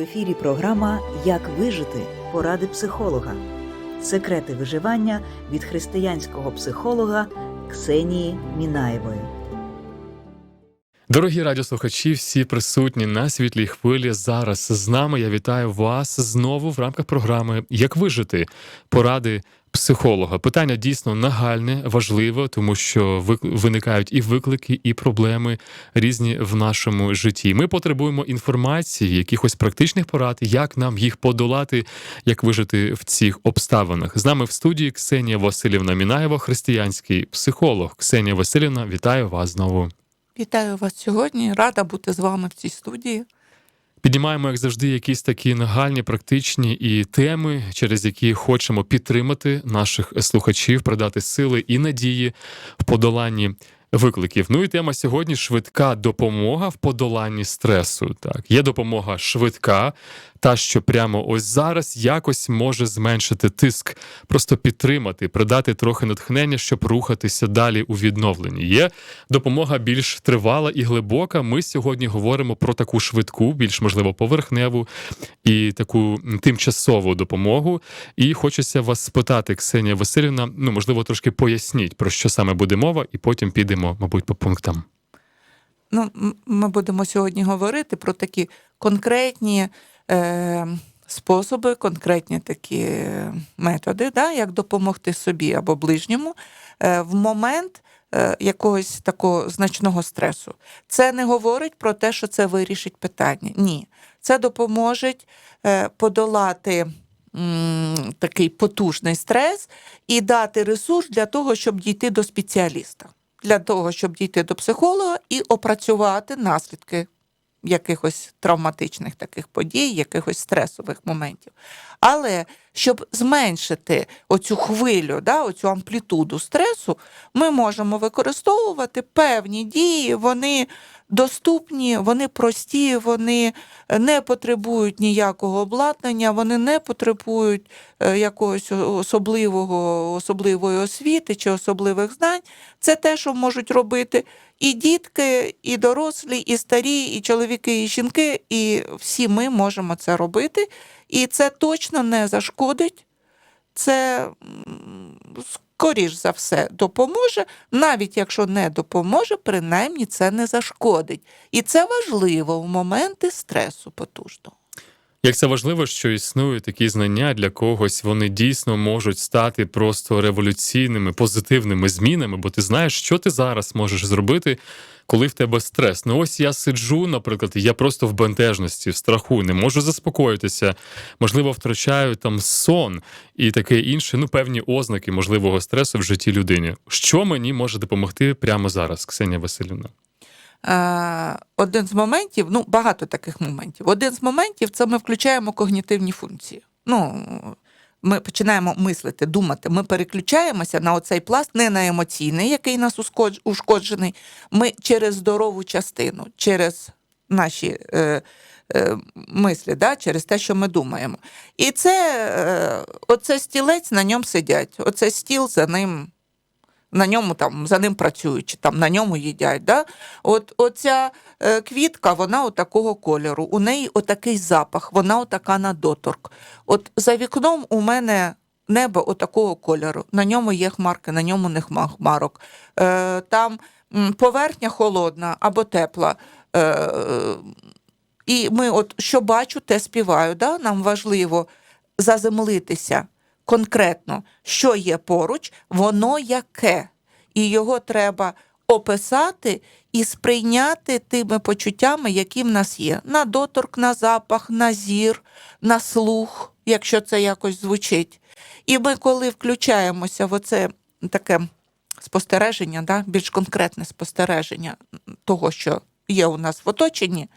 В ефірі програма Як вижити поради психолога. Секрети виживання від християнського психолога Ксенії Мінаєвої. Дорогі радіослухачі, всі присутні на світлій хвилі зараз з нами. Я вітаю вас знову в рамках програми Як вижити поради психолога. Питання дійсно нагальне, важливе, тому що виникають і виклики, і проблеми різні в нашому житті. Ми потребуємо інформації, якихось практичних порад, як нам їх подолати, як вижити в цих обставинах. З нами в студії Ксенія Васильівна Мінаєва, християнський психолог. Ксенія Васильівна, вітаю вас знову. Вітаю вас сьогодні. Рада бути з вами в цій студії. Піднімаємо, як завжди, якісь такі нагальні, практичні і теми, через які хочемо підтримати наших слухачів, придати сили і надії в подоланні викликів. Ну і тема сьогодні швидка допомога в подоланні стресу. Так, є допомога швидка, та що прямо ось зараз якось може зменшити тиск, просто підтримати, придати трохи натхнення, щоб рухатися далі у відновленні. Є допомога більш тривала і глибока. Ми сьогодні говоримо про таку швидку, більш можливо поверхневу і таку тимчасову допомогу. І хочеться вас спитати, Ксенія Васильівна, ну можливо, трошки поясніть, про що саме буде мова, і потім підемо, мабуть, по пунктам. Ну, ми будемо сьогодні говорити про такі конкретні способи, конкретні такі методи, да, як допомогти собі або ближньому е, в момент е, якогось такого значного стресу. Це не говорить про те, що це вирішить питання. Ні. Це допоможе е, подолати. Такий потужний стрес і дати ресурс для того, щоб дійти до спеціаліста, для того, щоб дійти до психолога і опрацювати наслідки якихось травматичних таких подій, якихось стресових моментів. Але щоб зменшити оцю хвилю, да, оцю амплітуду стресу, ми можемо використовувати певні дії, вони доступні, вони прості, вони не потребують ніякого обладнання, вони не потребують е, якогось особливого, особливої освіти чи особливих знань. Це те, що можуть робити і дітки, і дорослі, і старі, і чоловіки, і жінки, і всі ми можемо це робити. І це точно не зашкодить. Це скоріш за все допоможе, навіть якщо не допоможе, принаймні це не зашкодить. І це важливо в моменти стресу потужного. Як це важливо, що існують такі знання для когось, вони дійсно можуть стати просто революційними, позитивними змінами, бо ти знаєш, що ти зараз можеш зробити, коли в тебе стрес. Ну ось я сиджу, наприклад, я просто в бентежності, в страху, не можу заспокоїтися, можливо, втрачаю там сон і таке інше, ну певні ознаки можливого стресу в житті людини. Що мені може допомогти прямо зараз, Ксенія Васильівна? Е, один з моментів, ну багато таких моментів. Один з моментів це ми включаємо когнітивні функції. Ну, ми починаємо мислити, думати. Ми переключаємося на оцей пласт, не на емоційний, який нас ушкоджений. Ми через здорову частину, через наші е, е, мислі, да, через те, що ми думаємо. І це е, оце стілець, на ньому сидять. Оце стіл за ним на ньому там за ним працюють, чи там на ньому їдять. Да? От оця е, квітка, вона отакого кольору, у неї отакий запах, вона отака на доторк. От за вікном у мене небо отакого кольору, на ньому є хмарки, на ньому не хмарок. Е, там поверхня холодна або тепла. Е, і ми, от що бачу, те співаю. Да? Нам важливо заземлитися конкретно, що є поруч, воно яке. І його треба описати і сприйняти тими почуттями, які в нас є: на доторк, на запах, на зір, на слух, якщо це якось звучить. І ми, коли включаємося в оце таке спостереження, да, більш конкретне спостереження того, що є у нас в оточенні,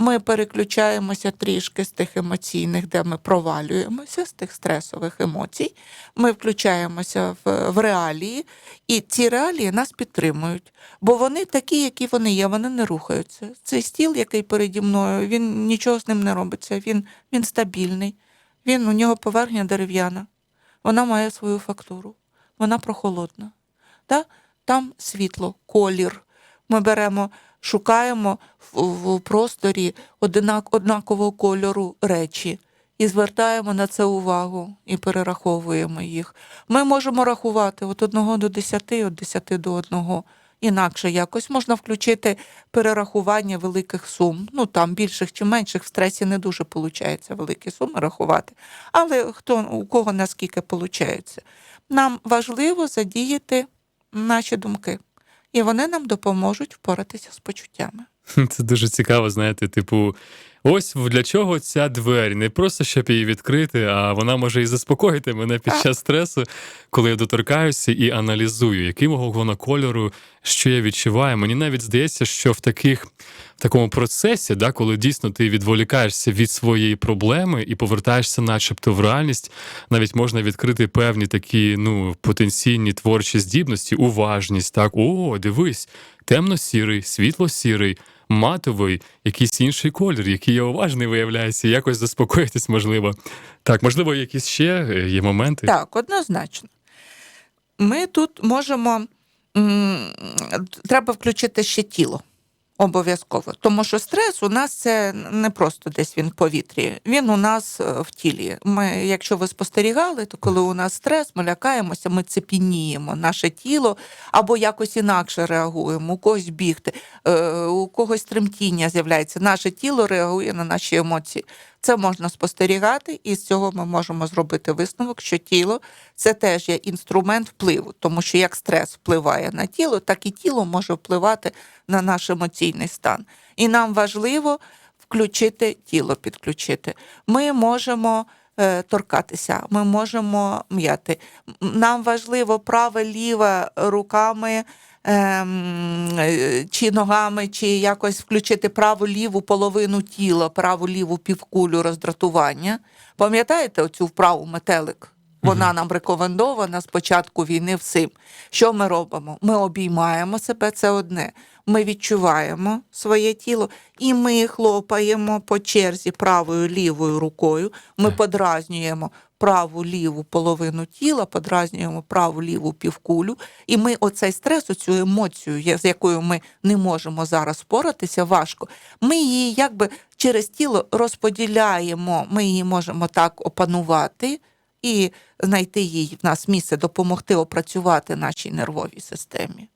ми переключаємося трішки з тих емоційних, де ми провалюємося, з тих стресових емоцій. Ми включаємося в, в реалії, і ці реалії нас підтримують. Бо вони такі, які вони є, вони не рухаються. Цей стіл, який переді мною, він нічого з ним не робиться, він, він стабільний, він, у нього поверхня дерев'яна, вона має свою фактуру, вона прохолодна. Да? Там світло, колір. Ми беремо шукаємо в, просторі однакового кольору речі. І звертаємо на це увагу і перераховуємо їх. Ми можемо рахувати від 1 до 10, від 10 до 1. Інакше якось можна включити перерахування великих сум. Ну там більших чи менших в стресі не дуже виходить великі суми рахувати. Але хто у кого наскільки виходить. Нам важливо задіяти наші думки, і вони нам допоможуть впоратися з почуттями. Це дуже цікаво, знаєте, типу, ось для чого ця двері. Не просто щоб її відкрити, а вона може і заспокоїти мене під час стресу, коли я доторкаюся і аналізую, якого вона кольору, що я відчуваю. Мені навіть здається, що в таких. Такому процесі, да, коли дійсно ти відволікаєшся від своєї проблеми і повертаєшся, начебто, в реальність, навіть можна відкрити певні такі ну, потенційні творчі здібності, уважність. Так, о, дивись, темно-сірий, світло-сірий, матовий, якийсь інший колір, який я уважний виявляється, якось заспокоїтись, можливо. Так, можливо, якісь ще е, є моменти. Так, однозначно. Ми тут можемо. м, Треба включити ще тіло. Обов'язково. Тому що стрес у нас це не просто десь він в повітрі, він у нас е, в тілі. Ми, якщо ви спостерігали, то коли у нас стрес, ми лякаємося, ми цепініємо наше тіло або якось інакше реагуємо. У когось бігти, е, у когось тремтіння з'являється. Наше тіло реагує на наші емоції. Це можна спостерігати, і з цього ми можемо зробити висновок, що тіло це теж є інструмент впливу, тому що як стрес впливає на тіло, так і тіло може впливати на наш емоційний стан. І нам важливо включити тіло, підключити. Ми можемо е, торкатися, ми можемо м'яти. Нам важливо праве, ліве руками. Ем, е, Чи ногами, чи якось включити праву ліву половину тіла, праву ліву півкулю роздратування. Пам'ятаєте оцю вправу метелик? Вона нам рекомендована з початку війни всім. Що ми робимо? Ми обіймаємо себе, це одне. Ми відчуваємо своє тіло і ми хлопаємо по черзі правою лівою рукою. Ми подразнюємо праву ліву половину тіла, подразнюємо праву ліву півкулю. І ми оцей стрес, оцю емоцію, з якою ми не можемо зараз впоратися, важко. Ми її якби через тіло розподіляємо. Ми її можемо так опанувати і знайти їй в нас місце, допомогти опрацювати нашій нервовій системі.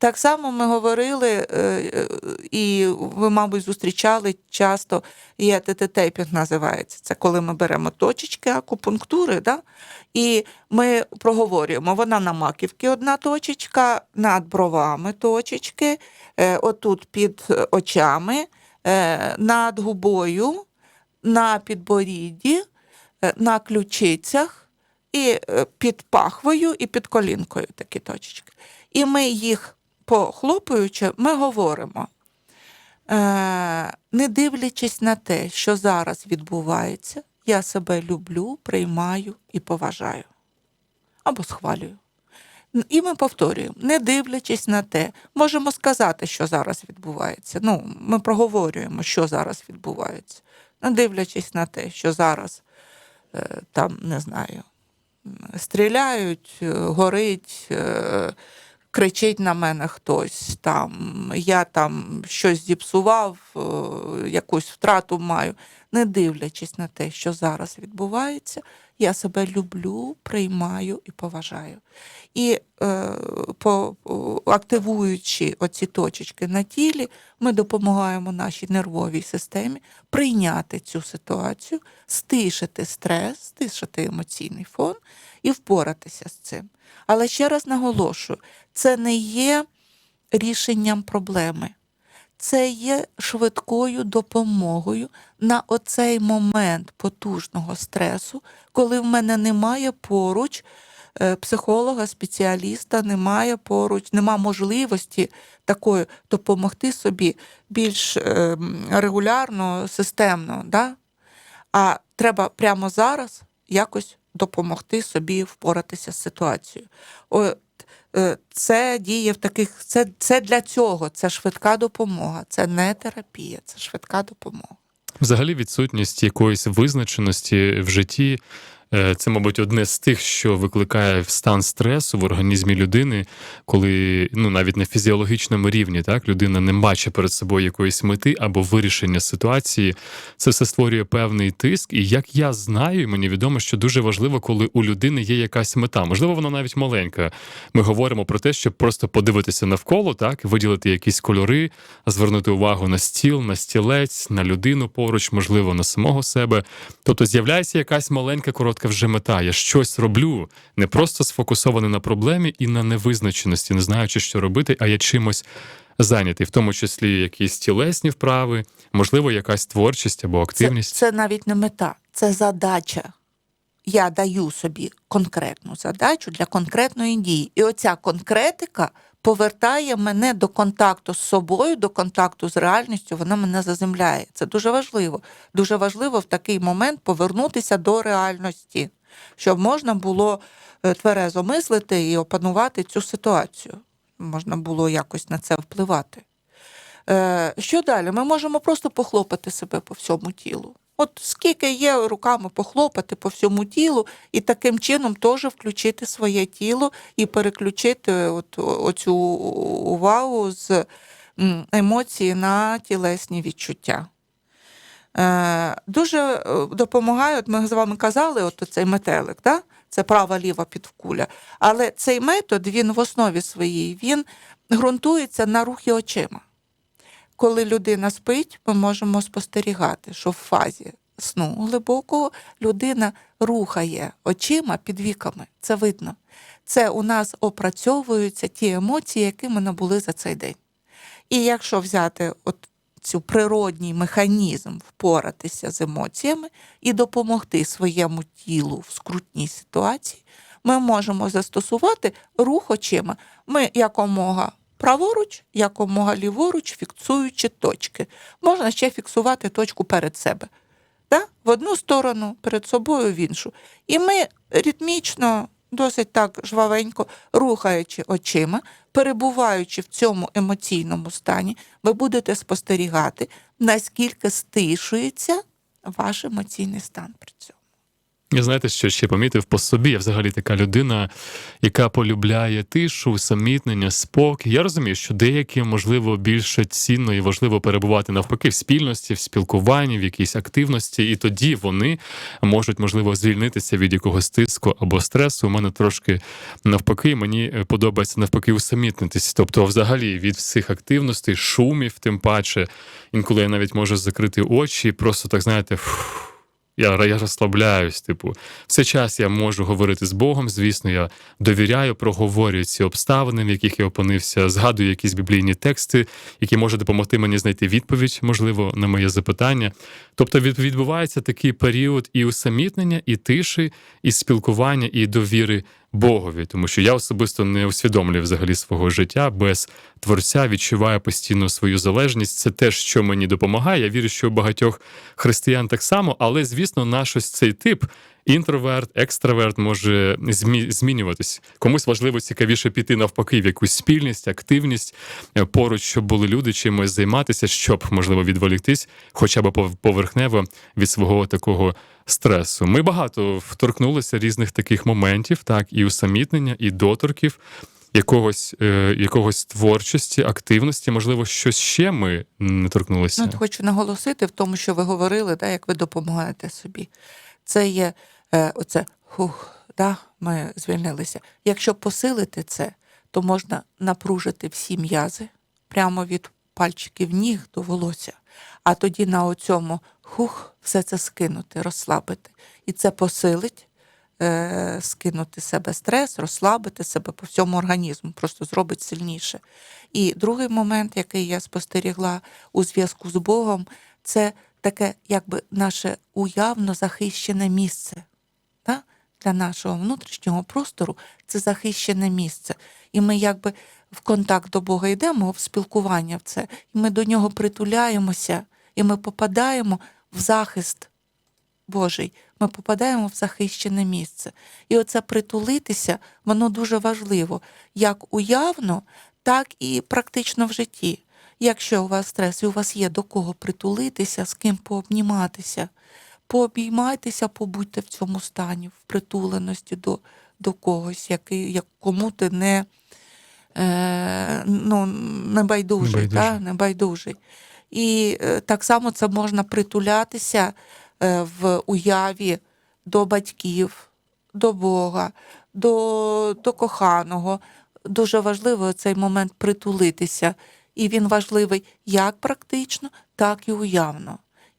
Так само ми говорили, е, і ви, мабуть, зустрічали часто, є ТТ-тейпінг називається. Це коли ми беремо точечки акупунктури, да? і ми проговорюємо, вона на маківці одна точечка, над бровами точечки, е, отут під очами, е, над губою, на підборідді, на ключицях і під пахвою, і під колінкою такі точечки. І ми їх похлопуючи, ми говоримо, е, не дивлячись на те, що зараз відбувається, я себе люблю, приймаю і поважаю або схвалюю. І ми повторюємо, не дивлячись на те, можемо сказати, що зараз відбувається. Ну, ми проговорюємо, що зараз відбувається. Не дивлячись на те, що зараз е, там, не знаю, стріляють, е, горить, кричить на мене хтось там, я там щось зіпсував, е, якусь втрату маю. Не дивлячись на те, що зараз відбувається, я себе люблю, приймаю і поважаю. І е, по, активуючи оці точечки на тілі, ми допомагаємо нашій нервовій системі прийняти цю ситуацію, стишити стрес, стишити емоційний фон і впоратися з цим. Але ще раз наголошую, це не є рішенням проблеми. Це є швидкою допомогою на оцей момент потужного стресу, коли в мене немає поруч е, психолога, спеціаліста, немає поруч, нема можливості такої допомогти собі більш е, регулярно, системно. Да? А треба прямо зараз якось допомогти собі впоратися з ситуацією. Е, це діє в таких, це, це для цього, це швидка допомога, це не терапія, це швидка допомога. Взагалі, відсутність якоїсь визначеності в житті Це, мабуть, одне з тих, що викликає стан стресу в організмі людини, коли ну навіть на фізіологічному рівні так людина не бачить перед собою якоїсь мети або вирішення ситуації. Це все створює певний тиск. І як я знаю, мені відомо, що дуже важливо, коли у людини є якась мета. Можливо, вона навіть маленька. Ми говоримо про те, щоб просто подивитися навколо, так виділити якісь кольори, звернути увагу на стіл, на стілець, на людину поруч, можливо, на самого себе. Тобто з'являється якась маленька коротка вже мета. Я щось роблю, не просто сфокусований на проблемі і на невизначеності, не знаючи, що робити, а я чимось зайнятий, в тому числі якісь тілесні вправи, можливо, якась творчість або Це, активність. це навіть не мета, це задача. Я даю собі конкретну задачу для конкретної дії. І оця конкретика повертає мене до контакту з собою, до контакту з реальністю, вона мене заземляє. Це дуже важливо. Дуже важливо в такий момент повернутися до реальності, щоб можна було е, тверезо мислити і опанувати цю ситуацію. Можна було якось на це впливати. Е, Що далі? Ми можемо просто похлопати себе по всьому тілу. От скільки є руками похлопати по всьому тілу, і таким чином теж включити своє тіло і переключити от, оцю увагу з емоції на тілесні відчуття. Е, дуже е, допомагає, от ми з вами казали, от цей метелик, да? це права ліва підкуля. Але цей метод, він в основі своїй, він ґрунтується на рухі очима. Коли людина спить, ми можемо спостерігати, що в фазі сну глибокого людина рухає очима під віками. Це видно. Це у нас опрацьовуються ті емоції, які ми набули за цей день. І якщо взяти от цю природній механізм впоратися з емоціями і допомогти своєму тілу в скрутній ситуації, ми можемо застосувати рух очима. Ми якомога праворуч, якомога ліворуч, фіксуючи точки. Можна ще фіксувати точку перед себе. Да? В одну сторону, перед собою в іншу. І ми ритмічно, досить так жвавенько, рухаючи очима, перебуваючи в цьому емоційному стані, ви будете спостерігати, наскільки стишується ваш емоційний стан при цьому. Я знаєте, що ще помітив по собі. Я взагалі така людина, яка полюбляє тишу, усамітнення, спокій. Я розумію, що деяким, можливо, більше цінно і важливо перебувати навпаки в спільності, в спілкуванні, в якійсь активності, і тоді вони можуть, можливо, звільнитися від якогось тиску або стресу. У мене трошки навпаки, мені подобається навпаки усамітнитись. Тобто, взагалі, від всіх активностей, шумів, тим паче, інколи я навіть можу закрити очі, просто так знаєте. фух, я, я розслабляюсь, типу, все час я можу говорити з Богом. Звісно, я довіряю, проговорюю ці обставини, в яких я опинився, згадую якісь біблійні тексти, які можуть допомогти мені знайти відповідь, можливо, на моє запитання. Тобто відбувається такий період і усамітнення, і тиші, і спілкування, і довіри Богові, тому що я особисто не усвідомлюю взагалі свого життя без творця, відчуваю постійно свою залежність. Це те, що мені допомагає. Я вірю, що у багатьох християн так само, але звісно, наш ось цей тип. Інтроверт, екстраверт може змі- змінюватись. Комусь важливо цікавіше піти навпаки в якусь спільність, активність е, поруч, щоб були люди чимось займатися, щоб можливо відволіктись, хоча б пов- поверхнево від свого такого стресу. Ми багато вторкнулися різних таких моментів, так і усамітнення, і доторків. Якогось, е, якогось творчості, активності, можливо, щось ще ми не торкнулися. Ну, хочу наголосити в тому, що ви говорили, да, як ви допомагаєте собі. Це є оце хух, да, ми звільнилися. Якщо посилити це, то можна напружити всі м'язи прямо від пальчиків ніг до волосся, а тоді на оцьому хух все це скинути, розслабити. І це посилить. е, Скинути себе стрес, розслабити себе по всьому організму, просто зробить сильніше. І другий момент, який я спостерігла у зв'язку з Богом, це таке, якби наше уявно захищене місце. Для нашого внутрішнього простору це захищене місце. І ми якби в контакт до Бога йдемо, в спілкування в це, і ми до нього притуляємося, і ми попадаємо в захист Божий, ми попадаємо в захищене місце. І оце притулитися, воно дуже важливо, як уявно, так і практично в житті. Якщо у вас стрес і у вас є до кого притулитися, з ким пообніматися, пообіймайтеся, побудьте в цьому стані, в притуленості до, до когось, який, як, кому ти не, е, ну, не байдужий. Небайдужий. Та? Небайдужий. І е, так само це можна притулятися е, в уяві до батьків, до Бога, до, до коханого. Дуже важливо цей момент притулитися. І він важливий як практично, так і уявно.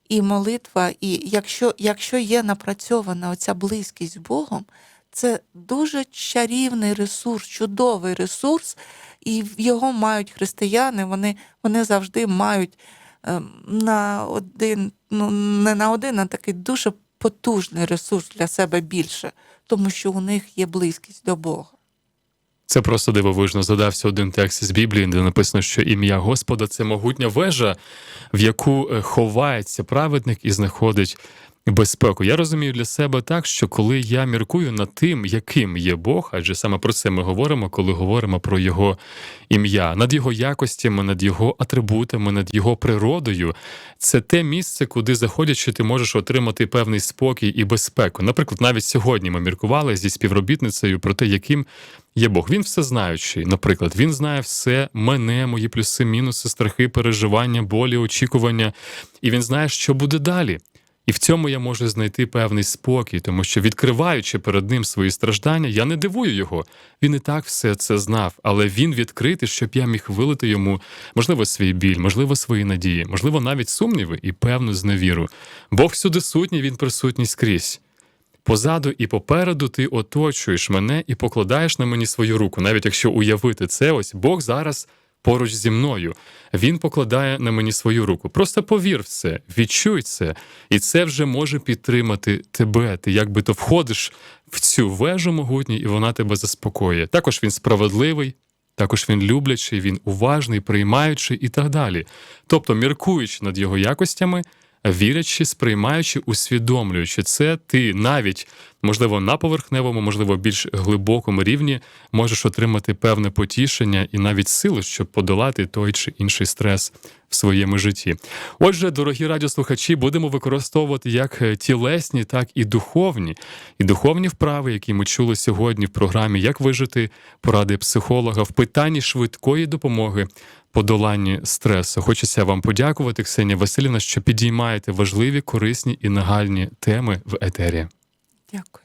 І молитва, і якщо, якщо є напрацьована оця близькість з Богом, це дуже чарівний ресурс, чудовий ресурс, і його мають християни, вони, вони завжди мають ем, на один, ну не на один, а такий дуже потужний ресурс для себе більше, тому що у них є близькість до Бога. Це просто дивовижно. Задався один текст із Біблії, де написано, що ім'я Господа це могутня вежа, в яку е, ховається праведник і знаходить безпеку. Я розумію для себе так, що коли я міркую над тим, яким є Бог, адже саме про це ми говоримо, коли говоримо про його ім'я, над його якостями, над його атрибутами, над його природою, це те місце, куди заходячи, ти можеш отримати певний спокій і безпеку. Наприклад, навіть сьогодні ми міркували зі співробітницею про те, яким є Бог. Він все знаючий. Наприклад, він знає все мене, мої плюси, мінуси, страхи, переживання, болі, очікування, і він знає, що буде далі. І в цьому я можу знайти певний спокій, тому що відкриваючи перед ним свої страждання, я не дивую його. Він і так все це знав, але він відкритий, щоб я міг вилити йому, можливо, свій біль, можливо, свої надії, можливо, навіть сумніви і певну зневіру. Бог всюди сутній, він присутній скрізь. Позаду і попереду ти оточуєш мене і покладаєш на мені свою руку. Навіть якщо уявити це, ось Бог зараз поруч зі мною. Він покладає на мені свою руку. Просто повір в це, відчуй це, і це вже може підтримати тебе. Ти якби то входиш в цю вежу могутню, і вона тебе заспокоює. Також він справедливий. Також він люблячий, він уважний, приймаючий і так далі. Тобто, міркуючи над його якостями, вірячи, сприймаючи, усвідомлюючи це, ти навіть, можливо, на поверхневому, можливо, більш глибокому рівні можеш отримати певне потішення і навіть сили, щоб подолати той чи інший стрес в своєму житті. Отже, дорогі радіослухачі, будемо використовувати як е, тілесні, так і духовні, і духовні вправи, які ми чули сьогодні в програмі Як вижити поради психолога в питанні швидкої допомоги подоланні стресу. Хочеться вам подякувати, Ксенія Васильівна, що підіймаєте важливі, корисні і нагальні теми в етері. Дякую.